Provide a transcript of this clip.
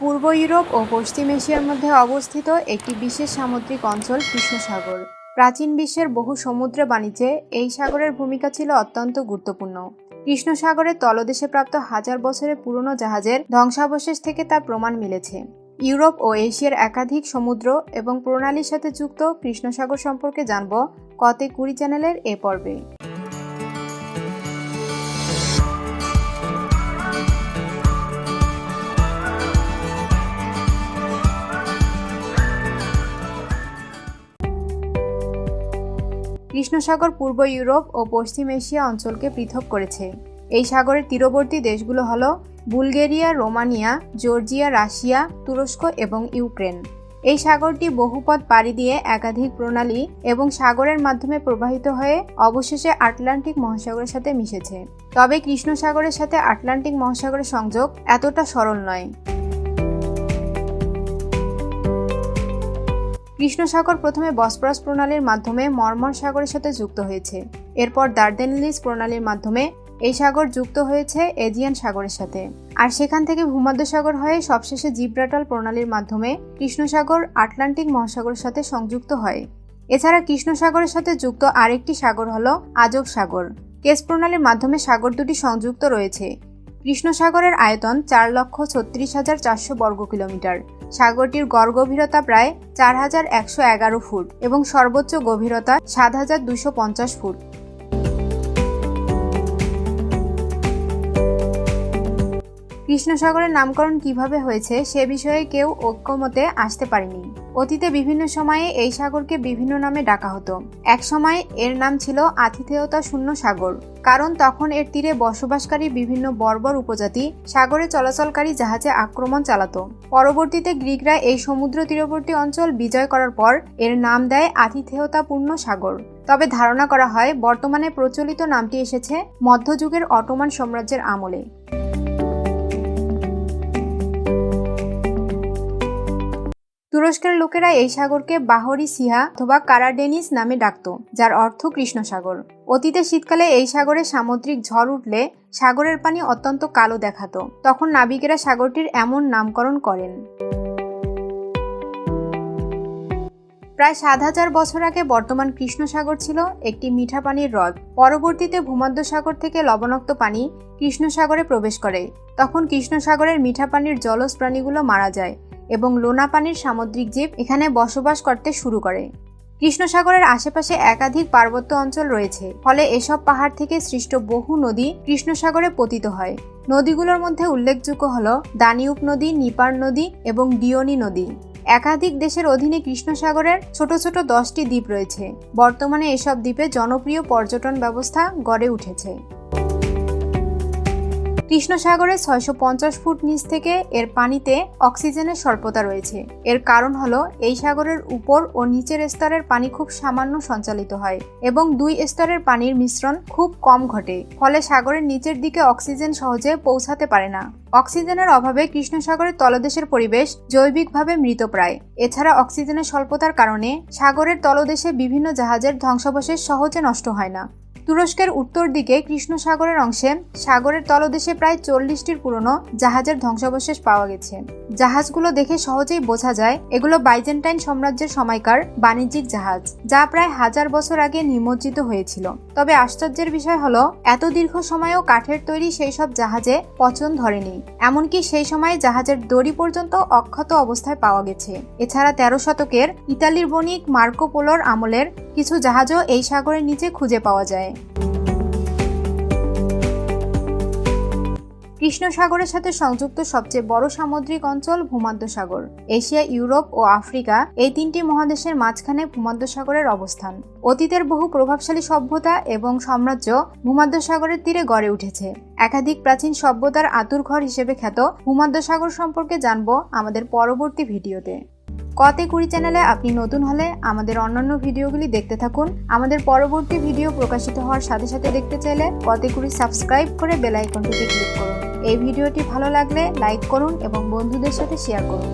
পূর্ব Europe ও পশ্চিম এশিয়ার মধ্যে অবস্থিত একটি বিশেষ সামুদ্রিক অঞ্চল কৃষ্ণ সাগর প্রাচীন বিশ্বের বহু সমুদ্র বাণিজ্যে এই সাগরের ভূমিকা ছিল অত্যন্ত গুরুত্বপূর্ণ। কৃষ্ণ সাগরের তলদেশে প্রাপ্ত হাজার বছরের পুরনো জাহাজের ধ্বংসাবশেষ থেকে তার প্রমাণ মিলেছে। ইউরোপ ও এশিয়ার একাধিক সমুদ্র এবং প্রণালীর সাথে যুক্ত কৃষ্ণ সাগর সম্পর্কে জানব কতে কুড়ি চ্যানেলের এ পর্বে। কৃষ্ণসাগর পূর্ব ইউরোপ ও পশ্চিম এশিয়া অঞ্চলকে পৃথক করেছে। এই সাগরের তীরবর্তী দেশগুলো হল বুলগেরিয়া, রোমানিয়া, জর্জিয়া, রাশিয়া, তুরস্ক এবং ইউক্রেন। এই সাগরটি বহুপথ পাড়ি দিয়ে একাধিক প্রণালী এবং সাগরের মাধ্যমে প্রবাহিত হয়ে অবশেষে আটলান্টিক মহাসাগরের সাথে মিশেছে। তবে কৃষ্ণ সাগরের সাথে আটলান্টিক মহাসাগরের সংযোগ এতটা সরল নয়। কৃষ্ণ সাগর প্রথমে বসপরাস প্রণালীর মাধ্যমে মর্মর সাগরের সাথে যুক্ত হয়েছে। এরপর দার্ডেনলিস প্রণালীর মাধ্যমে এই সাগর যুক্ত হয়েছে এজিয়ান সাগরের সাথে। আর সেখান থেকে ভূমধ্য সাগর হয়ে সবশেষে জিব্রাটাল প্রণালীর মাধ্যমে কৃষ্ণ সাগর আটলান্টিক মহাসাগরের সাথে সংযুক্ত হয়। এছাড়া কৃষ্ণ সাগরের সাথে যুক্ত আরেকটি সাগর হল আজব সাগর। কেস প্রণালীর মাধ্যমে সাগর দুটি সংযুক্ত রয়েছে। কৃষ্ণ সাগরের আয়তন চার লক্ষ ছত্রিশ হাজার চারশো বর্গ কিলোমিটার সাগরটির গড় গভীরতা প্রায় চার হাজার একশো এগারো ফুট এবং সর্বোচ্চ গভীরতা সাত হাজার দুশো পঞ্চাশ ফুট। কৃষ্ণসাগরের নামকরণ কীভাবে হয়েছে সে বিষয়ে কেউ ঐক্যমতে আসতে পারেনি। অতীতে বিভিন্ন সময়ে এই সাগরকে বিভিন্ন নামে ডাকা হতো। এক সময় এর নাম ছিল আতিথেয়তা শূন্য সাগর, কারণ তখন এর তীরে বসবাসকারী বিভিন্ন বর্বর উপজাতি সাগরে চলাচলকারী জাহাজে আক্রমণ চালাত। পরবর্তীতে গ্রিকরা এই সমুদ্র তীরবর্তী অঞ্চল বিজয় করার পর এর নাম দেয় আতিথেয়তাপূর্ণ সাগর। তবে ধারণা করা হয়, বর্তমানে প্রচলিত নামটি এসেছে মধ্যযুগের অটোমান সাম্রাজ্যের আমলে। তুরস্কের লোকেরা এই সাগরকে বাহরি সিহা অথবা কারাডেনিস নামে ডাকত, যার অর্থ কৃষ্ণ সাগর অতীতে শীতকালে এই সাগরে সামুদ্রিক ঝড় উঠলে সাগরের পানি অত্যন্ত কালো দেখাতো। তখন নাবিকেরা সাগরটির এমন নামকরণ করেন। প্রায় সাত হাজার বছর আগে বর্তমান কৃষ্ণ সাগর ছিল একটি মিঠা পানির হ্রদ। পরবর্তীতে ভূমধ্য সাগর থেকে লবণাক্ত পানি কৃষ্ণ সাগরে প্রবেশ করে। তখন কৃষ্ণ সাগরের মিঠা পানির জলজ প্রাণীগুলো মারা যায়। এবং লোনা পানির সামুদ্রিক জীব এখানে বসবাস করতে শুরু করে। কৃষ্ণ সাগরের আশেপাশে একাধিক পার্বত্য অঞ্চল রয়েছে, ফলে এসব পাহাড় থেকে সৃষ্ট বহু নদী কৃষ্ণ সাগরে পতিত হয়। নদীগুলোর মধ্যে উল্লেখযোগ্য হল দানিউপ নদী, নিপার নদী এবং ডিওনি নদী। একাধিক দেশের অধীনে কৃষ্ণ সাগরের ছোট ছোট দশটি দ্বীপ রয়েছে। বর্তমানে এসব দ্বীপে জনপ্রিয় পর্যটন ব্যবস্থা গড়ে উঠেছে। কৃষ্ণ সাগরের ছয়শো পঞ্চাশ ফুট নিচ থেকে এর পানিতে অক্সিজেনের স্বল্পতা রয়েছে। এর কারণ হলো, এই সাগরের উপর ও নিচের স্তরের পানি খুব সামান্য সঞ্চালিত হয় এবং দুই স্তরের পানির মিশ্রণ খুব কম ঘটে, ফলে সাগরের নিচের দিকে অক্সিজেন সহজে পৌঁছাতে পারে না। অক্সিজেনের অভাবে কৃষ্ণ সাগরের তলদেশের পরিবেশ জৈবিকভাবে মৃতপ্রায় এছাড়া অক্সিজেনের স্বল্পতার কারণে সাগরের তলদেশে বিভিন্ন জাহাজের ধ্বংসাবশেষ সহজে নষ্ট হয় না। তুরস্কের উত্তর দিকে কৃষ্ণ সাগরের অংশে সাগরের তলদেশে প্রায় চল্লিশটির পুরনো জাহাজের ধ্বংসাবশেষ পাওয়া গেছে। জাহাজগুলো দেখে সহজেই বোঝা যায়, এগুলো বাইজেন্টাইন সাম্রাজ্যের সময়কার বাণিজ্যিক জাহাজ, যা প্রায় হাজার বছর আগে নিমজ্জিত হয়েছিল। তবে আশ্চর্যের বিষয় হলো, এত দীর্ঘ সময়েও কাঠের তৈরি সেই সব জাহাজে পচন ধরেনি। এমনকি সেই সময়ে জাহাজের দড়ি পর্যন্ত অক্ষত অবস্থায় পাওয়া গেছে। এছাড়া তেরো শতকের ইতালির বণিক মার্কো পোলোর আমলের কিছু জাহাজও এই সাগরের নিচে খুঁজে পাওয়া যায়। কৃষ্ণ সাগরের সাথে সংযুক্ত সবচেয়ে বড় সামুদ্রিক অঞ্চল ভূমধ্য সাগর এশিয়া, ইউরোপ ও আফ্রিকা এই তিনটি মহাদেশের মাঝখানে ভূমধ্য সাগরের অবস্থান। অতীতের বহু প্রভাবশালী সভ্যতা এবং সাম্রাজ্য ভূমধ্য সাগরের তীরে গড়ে উঠেছে। একাধিক প্রাচীন সভ্যতার আতুরঘর হিসেবে খ্যাত ভূমধ্য সাগর সম্পর্কে জানব আমাদের পরবর্তী ভিডিওতে। কতে কুড়ি চ্যানেলে আপনি নতুন হলে আমাদের অন্যান্য ভিডিওগুলি দেখতে থাকুন। আমাদের পরবর্তী ভিডিও প্রকাশিত হওয়ার সাথে সাথে দেখতে চাইলে কতে কুড়ি সাবস্ক্রাইব করে বেল আইকনটিতে ক্লিক করুন। এই ভিডিওটি ভালো লাগলে লাইক করুন এবং বন্ধুদের সাথে শেয়ার করুন।